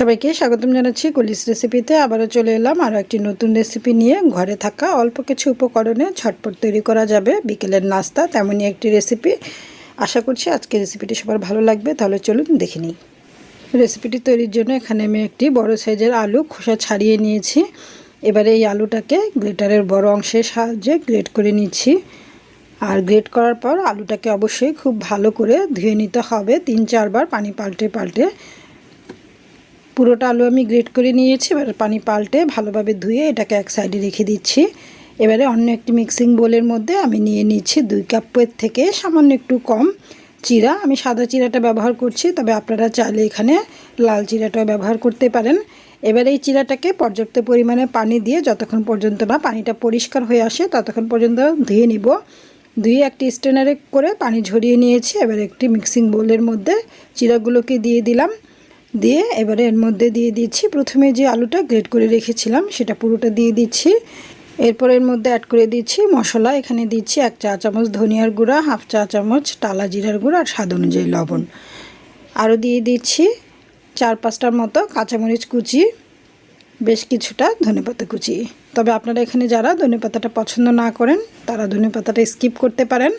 সবাইকে স্বাগতম জানাচ্ছি কলিস রেসিপিতে। আবারও চলে এলাম আরও একটি নতুন রেসিপি নিয়ে। ঘরে থাকা অল্প কিছু উপকরণে ঝটপট তৈরি করা যাবে। বিকেলের নাস্তা তেমনই একটি রেসিপি। আশা করছি আজকে রেসিপিটি সবার ভালো লাগবে। তাহলে চলুন দেখে নিই। রেসিপিটি তৈরির জন্য এখানে আমি একটি বড় সাইজের আলু খোসা ছাড়িয়ে নিয়েছি। এবারে এই আলুটাকে গ্রেটারের বড় অংশের সাহায্যে গ্রেট করে নিচ্ছি। আর গ্রেট করার পর আলুটাকে অবশ্যই খুব ভালো করে ধুয়ে নিতে হবে। তিন চারবার পানি পাল্টে পাল্টে পুরোটা আলু আমি গ্রেট করে নিয়েছি, এবার পানি পাল্টে ভালোভাবে ধুয়ে এটাকে এক সাইডে রেখে দিচ্ছি। এবারে অন্য একটি মিক্সিং বোলের মধ্যে আমি নিয়ে নিচ্ছি দুই কাপের থেকে সামান্য একটু কম চিরা। আমি সাদা চিরাটা ব্যবহার করছি, তবে আপনারা চাইলে এখানে লাল চিরাটাও ব্যবহার করতে পারেন। এবার এই চিরাটাকে পর্যাপ্ত পরিমাণে পানি দিয়ে যতক্ষণ পর্যন্ত না পানিটা পরিষ্কার হয়ে আসে, ততক্ষণ পর্যন্ত ধুয়ে নিব। ধুয়ে একটি স্টেনারে করে পানি ঝরিয়ে নিয়েছি। এবার একটি মিক্সিং বোলের মধ্যে চিরাগুলোকে দিয়ে দিলাম। দিয়ে এবারে এর মধ্যে দিয়ে দিচ্ছি। প্রথমে যে আলুটা গ্রেট করে রেখেছিলাম, সেটা পুরোটা দিয়ে দিচ্ছি। এরপর এর মধ্যে অ্যাড করে দিচ্ছি মশলা। এখানে দিচ্ছি এক চা চামচ ধনিয়ার গুঁড়া, হাফ চা চামচ টালা জিরার গুঁড়া আর স্বাদ অনুযায়ী লবণ। আরও দিয়ে দিচ্ছি চার পাঁচটার মতো কাঁচামরিচ কুচি, বেশ কিছুটা ধনেপাতা কুচি। তবে আপনারা এখানে যারা ধনেপাতাটা পছন্দ না করেন, তারা ধনেপাতাটা স্কিপ করতে পারেন।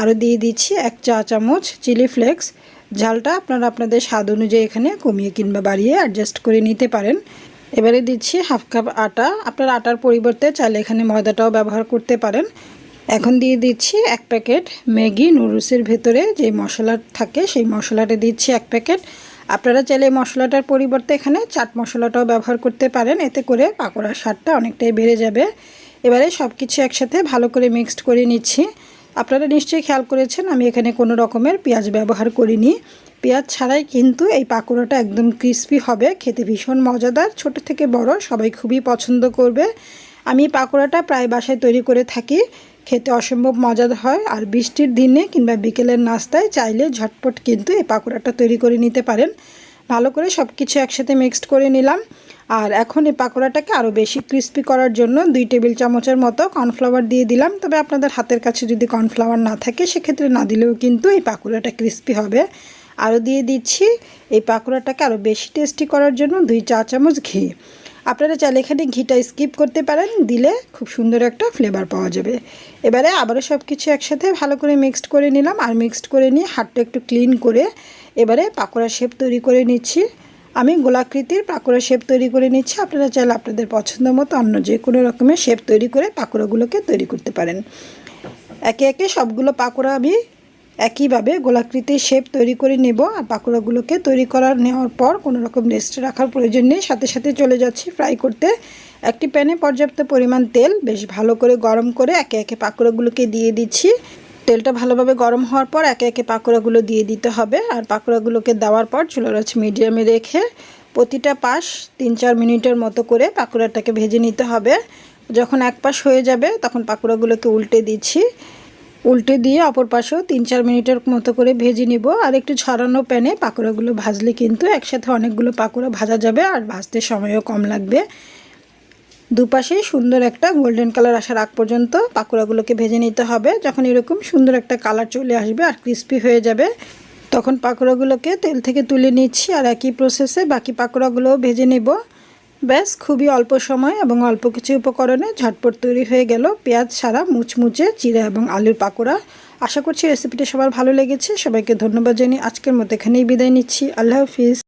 আরও দিয়ে দিচ্ছি এক চা চামচ চিলি ফ্লেক্স ঝালটা আপনারা আপনাদের স্বাদ অনুযায়ী এখানে কমিয়ে কিংবা বাড়িয়ে অ্যাডজাস্ট করে নিতে পারেন। এবারে দিচ্ছি হাফ কাপ আটা। আপনার আটার পরিবর্তে চাইলে এখানে ময়দাটাও ব্যবহার করতে পারেন। এখন দিয়ে দিচ্ছি এক প্যাকেট ম্যাগি নুডলসের ভেতরে। যে মশলা থাকে সেই মশলাটা দিচ্ছি এক প্যাকেট। আপনারা চাইলে মশলাটার পরিবর্তে এখানে চাট মশলাটাও ব্যবহার করতে পারেন। এতে করে পাকোড়ার স্বাদটা অনেকটাই বেড়ে যাবে। এবারে সব কিছু একসাথে ভালো করে মিক্সড করে নিচ্ছি। আপনারা নিশ্চয়ই খেয়াল করেছেন, আমি এখানে কোনো রকমের পেঁয়াজ ব্যবহার করিনি। পেঁয়াজ ছাড়াই কিন্তু এই পাকোড়াটা একদম ক্রিস্পি হবে, খেতে ভীষণ মজাদার, ছোট থেকে বড়, সবাই খুবই পছন্দ করবে। আমি পাকোড়াটা প্রায় বাসায় তৈরি করে থাকি, খেতে অসম্ভব মজাদার হয়, আর বৃষ্টির দিনে কিংবা বিকেলের নাস্তায় চাইলে ঝটপট কিন্তু এই পাকোড়াটা তৈরি করে নিতে পারেন। ভালো করে সব কিছু একসাথে মিক্সড করে নিলাম। আর এখন এই পাকোড়াটাকে আরও বেশি ক্রিস্পি করার জন্য দুই টেবিল চামচের মতো কর্নফ্লাওয়ার দিয়ে দিলাম। তবে আপনাদের হাতের কাছে যদি কর্নফ্লাওয়ার না থাকে, সেক্ষেত্রে না দিলেও কিন্তু এই পাকোড়াটা ক্রিস্পি হবে। আরও দিয়ে দিচ্ছি এই পাকোড়াটাকে আরও বেশি টেস্টি করার জন্য দুই চা চামচ ঘি। আপনারা চাইলে এখানে ঘিটা স্কিপ করতে পারেন, দিলে খুব সুন্দর একটা ফ্লেভার পাওয়া যাবে। এবারে আবারও সব কিছু একসাথে ভালো করে মিক্সড করে নিলাম। আর মিক্সড করে নিয়ে হাতটা একটু ক্লিন করে এবারে পাকোড়া শেপ তৈরি করে নিচ্ছি। আমি গোলাকৃতির পাকোড়া শেপ তৈরি করে নিচ্ছি। আপনারা চাইলে আপনাদের পছন্দ মতো অন্য যে কোনো রকমের শেপ তৈরি করে পাকোড়াগুলোকে তৈরি করতে পারেন। একে একে সবগুলো পাকোড়া আমি একইভাবে গোলাকৃতির শেপ তৈরি করে নেব আর পাকোড়াগুলোকে তৈরি করার নেওয়ার পর কোনো রকম রেস্টে রাখার প্রয়োজন নেই। সাথে সাথে চলে যাচ্ছি ফ্রাই করতে। একটি প্যানে পর্যাপ্ত পরিমাণ তেল, বেশ ভালো করে গরম করে একে একে পাকোড়াগুলোকে দিয়ে দিচ্ছি। তেলটা ভালোভাবে গরম হওয়ার পর একে একে পাকোড়াগুলো দিয়ে দিতে হবে। আর পাকোড়াগুলোকে দেওয়ার পর চুলো রয়েছে মিডিয়ামে রেখে প্রতিটা পাশ তিন চার মিনিটের মতো করে পাকোড়াটাকে ভেজে নিতে হবে। যখন এক পাশ হয়ে যাবে তখন পাকোড়াগুলোকে উল্টে দিচ্ছি। উল্টে দিয়ে অপর পাশেও তিন চার মিনিটের মতো করে ভেজে নিব। আর একটু ছড়ানো প্যানে পাকোড়াগুলো ভাজলে কিন্তু একসাথে অনেকগুলো পাকোড়া ভাজা যাবে আর ভাজতে সময়ও কম লাগবে। দুপাশে সুন্দর একটা গোল্ডেন কালার আসার আগ পর্যন্ত পাকোড়াগুলোকে ভেজে নিতে হবে। যখন এরকম সুন্দর একটা কালার চলে আসবে আর ক্রিস্পি হয়ে যাবে, তখন পাকোড়াগুলোকে তেল থেকে তুলে নিচ্ছি আর একই প্রসেসে বাকি পাকোড়াগুলোও ভেজে নেব। ব্যাস, খুবই অল্প সময় এবং অল্প কিছু উপকরণে ঝটপট তৈরি হয়ে গেল পেঁয়াজ ছাড়া মুচমুচে চিরা এবং আলুর পাকোড়া। আশা করছি রেসিপিটা সবার ভালো লেগেছে। সবাইকে ধন্যবাদ জানিয়ে আজকের মতো এখানেই বিদায় নিচ্ছি। আল্লাহ হাফিজ।